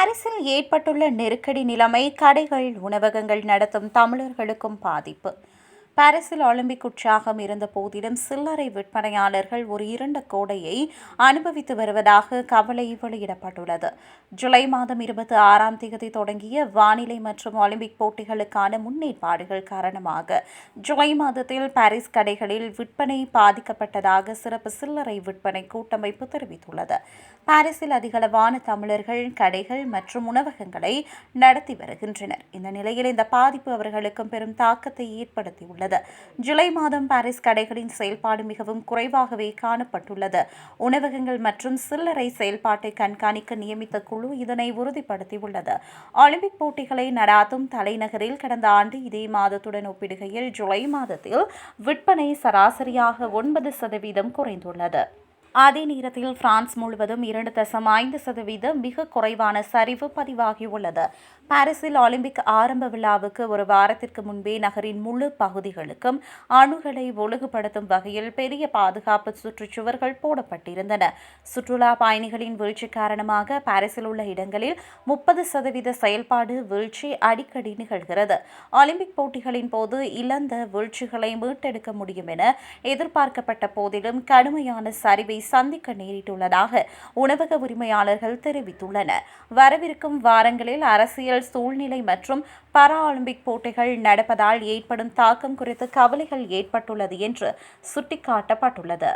பாரிஸில் ஏற்பட்டுள்ள நெருக்கடி நிலைமை கடைகள் உணவகங்கள் நடத்தும் தமிழர்களுக்கும் பாதிப்பு. பாரிஸில் ஒலிம்பிக் உற்சாகம் இருந்த போதிலும் சில்லறை விற்பனையாளர்கள் ஒரு இருண்ட கோடையை அனுபவித்து வருவதாக கவலை வெளியிடப்பட்டுள்ளது. ஜூலை மாதம் இருபத்தி ஆறாம் தேதி தொடங்கிய வானிலை மற்றும் ஒலிம்பிக் போட்டிகளுக்கான முன்னேற்பாடுகள் காரணமாக ஜூலை மாதத்தில் பாரிஸ் கடைகளில் விற்பனை பாதிக்கப்பட்டதாக சிறப்பு சில்லறை விற்பனை கூட்டமைப்பு தெரிவித்துள்ளது. பாரிஸில் அதிகளவான தமிழர்கள் கடைகள் மற்றும் உணவகங்களை நடத்தி வருகின்றனர். இந்த நிலையில் இந்த பாதிப்பு அவர்களுக்கும் பெரும் தாக்கத்தை ஏற்படுத்தியுள்ளது. உள்ளது ஜூலை மாதம் பாரிஸ் கடைகளின் செயல்பாடு மிகவும் குறைவாகவே காணப்பட்டுள்ளது. உணவகங்கள் மற்றும் சில்லறை செயல்பாட்டை கண்காணிக்க நியமித்த குழு இதனை உறுதிப்படுத்தியுள்ளது. ஒலிம்பிக் போட்டிகளை நடாத்தும் தலைநகரில் கடந்த ஆண்டு இதே மாதத்துடன் ஒப்பிடுகையில் ஜூலை மாதத்தில் விற்பனை சராசரியாக ஒன்பது சதவீதம் குறைந்துள்ளது. அதே நேரத்தில் பிரான்ஸ் முழுவதும் இரண்டு தசம் ஐந்து சதவீதம் மிக குறைவான சரிவு பதிவாகியுள்ளது. பாரிஸில் ஒலிம்பிக் ஆரம்ப விழாவுக்கு ஒரு வாரத்திற்கு முன்பே நகரின் முழு பகுதிகளுக்கும் அணுகளை ஒழுங்குபடுத்தும் வகையில் பெரிய பாதுகாப்பு சுற்றுச்சுவர்கள் போடப்பட்டிருந்தன. சுற்றுலா பயணிகளின் வீழ்ச்சி காரணமாக பாரிஸில் உள்ள இடங்களில் முப்பது சதவீத செயல்பாடு வீழ்ச்சி அடிக்கடி நிகழ்கிறது. ஒலிம்பிக் போட்டிகளின் போது இழந்த வீழ்ச்சிகளை மீட்டெடுக்க முடியும் என எதிர்பார்க்கப்பட்ட போதிலும் கடுமையான சரிவை சந்திக்க நேரிட்டுள்ளதாக உணவக உரிமையாளர்கள் தெரிவித்துள்ளனர். வரவிருக்கும் வாரங்களில் அரசியல் சூழ்நிலை மற்றும் பாரா ஒலிம்பிக் போட்டிகள் நடப்பதால் ஏற்படும் தாக்கம் குறித்து கவலைகள் ஏற்பட்டுள்ளது என்று சுட்டிக்காட்டப்பட்டுள்ளது.